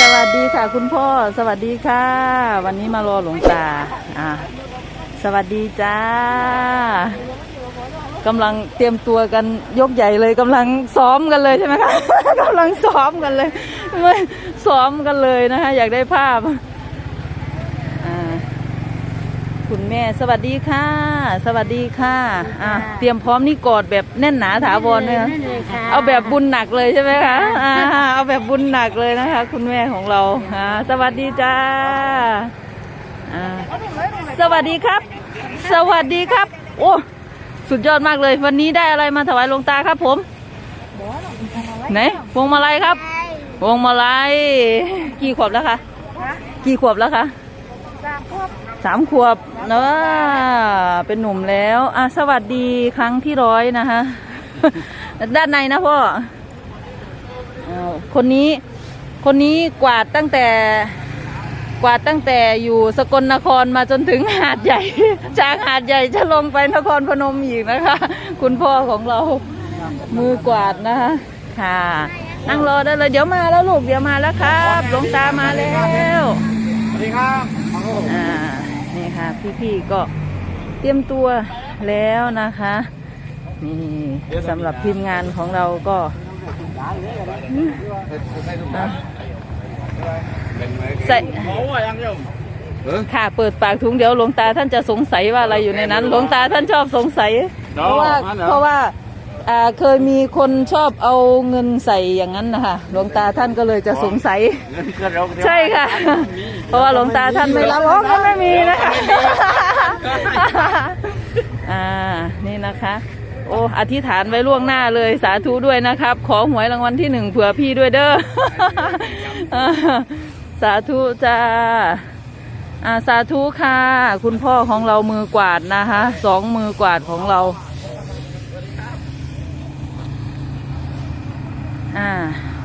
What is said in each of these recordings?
สวัสดีค่ะ คุณพ่อ สวัสดีค่ะ วันนี้มารอหลวงตาอ่าสวัสดีจ้ากำลังเตรียมตัวกันยกใหญ่เลยกำลังซ้อมกันเลยใช่ไหมคะกำลังซ้อมกันเลยซ้อมกันเลยนะคะ อยากได้ภาพ อ่า คุณ แม่สวัสดีค่ะ สวัสดีค่ะอ่าเตรียมพร้อมนี่กอดแบบแน่นหนาถาวรเลยนั่นเลยค่ะเอาแบบบุญหนักเลยใช่ไหมคะอ่าเอาแบบบุญหนักเลยนะคะ คุณแม่ของเราอ่าสวัสดีจ้าอ่าสวัสดีครับ สวัสดีครับ โอ้สุดยอดมากเลย วันนี้ได้อะไรมาถวายหลวงตาครับผมไหนพวงมาลัยครับพวงมาลัยกี่ขวบแล้วคะกี่ขวบแล้วคะ สามพวกสามขวบเนอะเป็นหนุ่มแล้วอะสวัสดีครั้งที่ร้อยนะคะ ด้านในนะพ่ออ้าวคนนี้ คนนี้กวาดตั้งแต่กวาดตั้งแต่อยู่สกลนครมาจนถึงหาดใหญ่ จากหาดใหญ่จะลงไปนครพนมอีกนะคะ คุณพ่อของเรา มือกวาดนะคะค่ะ นั่งรอได้เลย เดี๋ยวมาแล้วลูก เดี๋ยวมาแล้วครับ หลวงตามาแล้ว สวัสดีครับ อ่านี่ค่ะ พี่ๆก็เตรียมตัวแล้วนะคะนี่สำหรับทีมงานของเราก็อะใส่ค่ะเปิดปากถุงเดี๋ยวหลวงตาท่านจะสงสัยว่าอะไรอยู่ในนั้นหลวงตาท่านชอบสงสัย เพราะว่าเพราะว่า อ่าเคยมีคนชอบเอาเงินใส่อย่างนั้นนะคะหลวงตาท่านก็เลยจะสงสัย เงินก็เราใช่ค่ะ เพราะว่าหลวงตาท่านไม่รับอ๋อก็ไม่มีนะคะอ่านี่นะคะ โอ้อธิษฐานไว้ล่วงหน้าเลยสาธุด้วยนะครับ ขอหวยรางวัลที่หนึ่งเผื่อพี่ด้วยเด้ออ่าสาธุจ้าอ่าสาธุค่ะ คุณพ่อของเรามือกวาดนะคะ สองมือกวาดของเราอ่า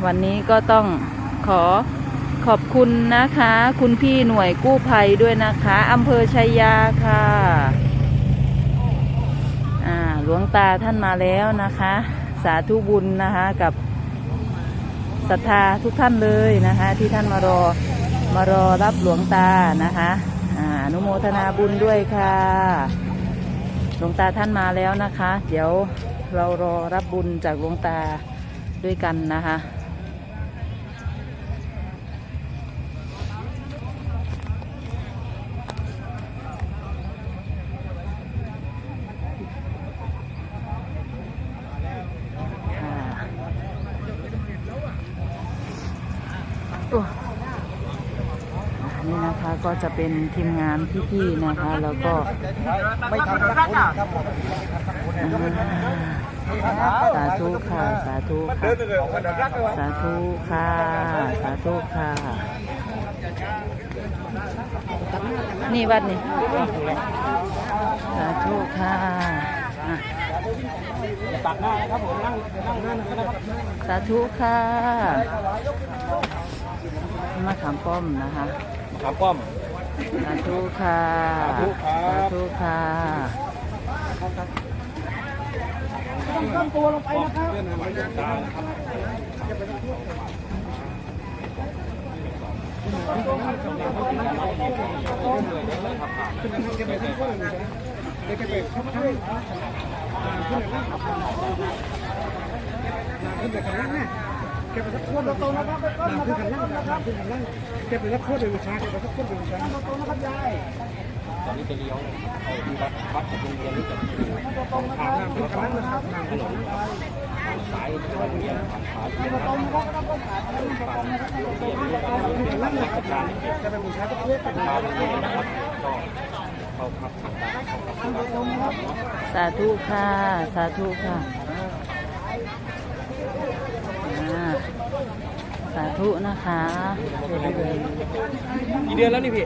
วันนี้ก็ต้องขอขอบคุณนะคะ คุณพี่หน่วยกู้ภัยด้วยนะคะอำเภอชัยยาค่ะอ่าหลวงตาท่านมาแล้วนะคะ สาธุบุญนะคะกับศรัทธาทุกท่านเลยนะคะ ที่ท่านมารอมารอรับหลวงตานะคะอ่านุโมทนาบุญด้วยค่ะ หลวงตาท่านมาแล้วนะคะ เดี๋ยวเรารอรับบุญจากหลวงตาด้วยกันนะคะโอ้นี่นะคะ ก็จะเป็นทีมงานพี่ๆนะคะ แล้วก็ไม่ทำสักคนครับผมอ่าสาธุค่ะ สาธุค่ะ สาธุค่ะ สาธุค่ะ นี่วัดนี่ สาธุค่ะอะตักหน้านะครับผมนั่งนั่งหน้านะครับสาธุค่ะ มาขามป้อมนะคะ ครับป้อมสาธุค่ะสาธุครับสาธุค่ะต้นตัวลงไปนะครับ เก็บไปสักขวดตรงนะครับน้ำขึ้นขันล่างนะครับขึ้นขันล่งเก็บไปสักขวดเดียวช้าเก็บไปสักขวดเดียวช้าตรงนะครับยายตอนนี้จะเลี้ยวเอาที่วัดวัดกับโรงเรียนนี่จะตรงๆนะครับน้ำขึ้นขันล่างนะครับน้ำขึ้นขันล่างสายโรงเรียนตรงๆนะครับตรงๆนะครับตรงๆนะครับตรงๆนะครับขึ้นขันล่างนะครับจะไปบูชาตะเกียบนะครับสาธุค่ะสาธุค่ะาสาธุนะคะกี่เดือนแล้วนี่พี่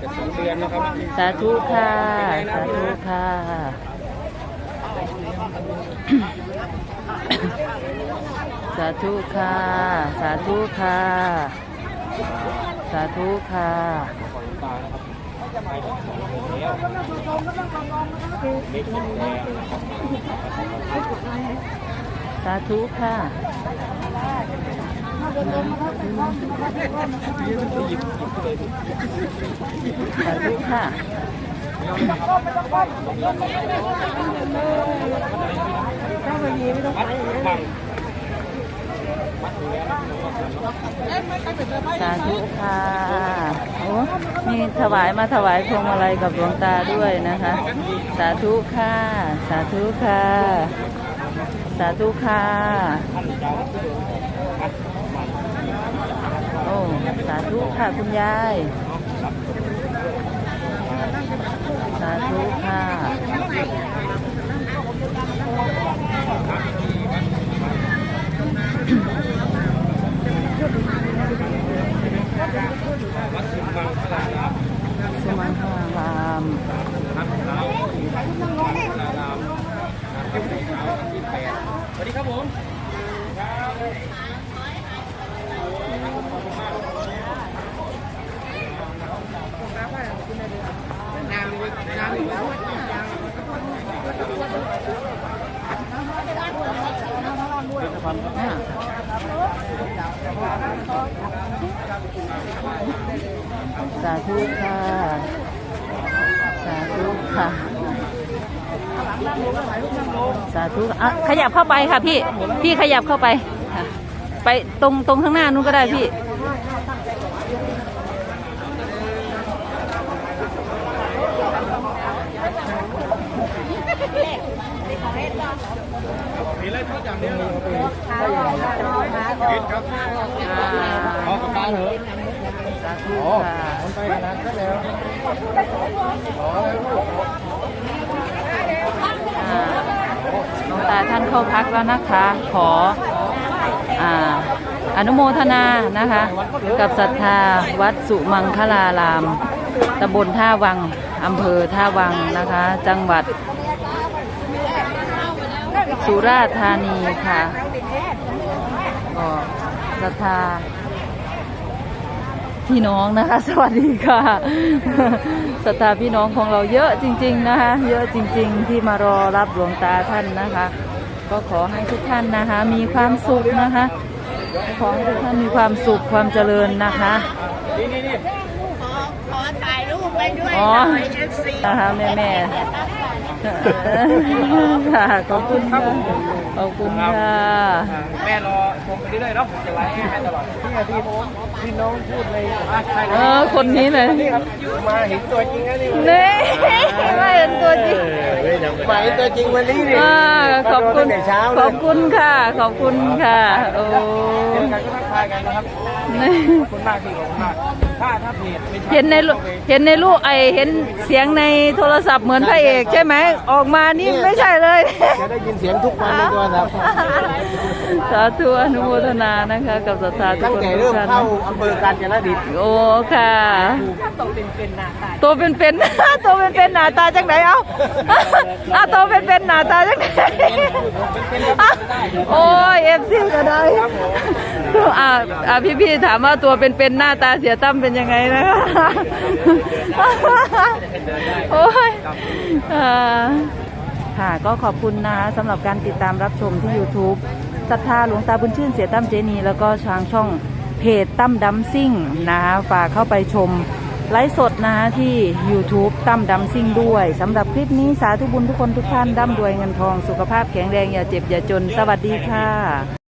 จะสองเดือนนะครับสาธุค่ะสาธุค่ะ สาธุค่ะ สาธุค่ะ สาธุค่ะสาธุค่ะสาธุค่ะถ้าไม่ดีไม่ต้องไปสาธุค่ะโอ้มีถวายมาถวายพวงมาลัยกับหลวงตาด้วยนะคะ สาธุค่ะ สาธุค่ะ สาธุค่ะ โอ้ สาธุค่ะคุณยาย สาธุค่ะ สมังคาราม สวัสดีครับผม อ่าสาธุค่ะ สาธุค่ะ สาธุอะขยับเข้าไปค่ะพี่ พี่ขยับเข้าไปค่ะไปตรงตรงข้างหน้านู้นก็ได้พี่ มีอะไรทุกอย่างเดียวกินครับขอกระเป๋าเหรอสาธุค่ะมันไปขนาดนั้นแล้วอ่าหลวงตาท่านเข้าพักแล้วนะคะ ขออ่าอนุโมทนานะคะ กับศรัทธาวัดสุมังคลารามตำบลท่าวังอำเภอท่าวังนะคะ จังหวัด สุราษฎร์ธานีค่ะก็ศรัทธาพี่น้องนะคะ สวัสดีค่ะศรัทธาพี่น้องของเราเยอะจริง ๆ นะคะ เยอะจริง ๆ ที่มารอรับหลวงตาท่านนะคะ ก็ขอให้ทุกท่านนะคะ มีความสุขนะคะขอให้ทุกท่านมีความสุขความเจริญนะคะ นี่นี่นี่ ขอถ่ายรูป ไปด้วยอ๋อหน่อยเอฟซีนะคะแม่แม่ๆค่ะขอบคุณค่ะขอบคุณค่ะแม่รอชมไปเรื่อยๆเนาะผมจะไลฟ์ให้แม่ตลอดที่อาทิตย์ที่น้องพูดในอะใช่เออคนนี้เลยนี่ครับมาเห็นตัวจริงแล้วนี่นี่ไม่เห็นตัวจริงมาเห็นตัวจริงวันนี้นี่อ่าขอบคุณตั้งแต่เช้าขเลอยบคุณค่ะ ขอบคุณค่ะโอ้เจอกันก็ทักทายกันนะครับนี่ขอบคุณมากที่ขอบคุณมาก ถ้าถ้าเพจไม่ใช่เห็นในรูเห็นในรูปไอเห็นเสียงในโทรศัพท์เหมือนพระเอกใช่ไหม ออกมานี่ไม่ใช่เลย จะได้ยินเสียงทุกวันในตัวครับสาธุอนุโมทนานะคะ กับศรัทธาทุกตั้งคนแต่ทุเริ่กมท่านเข้าอำเภอกาญจนดิตโอ้ค่ะตัวเป็นๆตัวเป็นๆหน้าตาจังไหนเอ้าอะตัวเป็นๆหน้าตาจังไหนโอ้ยเอฟซีก็ได้อ่าอ่าพี่ๆถามว่าตัวเป็นๆหน้าตาเสียตั้มเป็นยังไงนะคะโอ้ยอ่าค่ะก็ขอบคุณนะคะสำหรับการติดตามรับชมที่ YouTube ศรัทธาหลวงตาบุญชื่นเสียตั้มเจนี แล้วก็ทางช่องเพจตั้มดัมซิ่งนะคะฝากเข้าไปชมไลฟ์สดนะคะที่ YouTube ตั้มดัมซิ่งด้วยสำหรับคลิปนี้สาธุบุญทุกคนทุกท่านร่ำรวยเงินทองสุขภาพแข็งแรงอย่าเจ็บอย่าจน สวัสดีค่ะ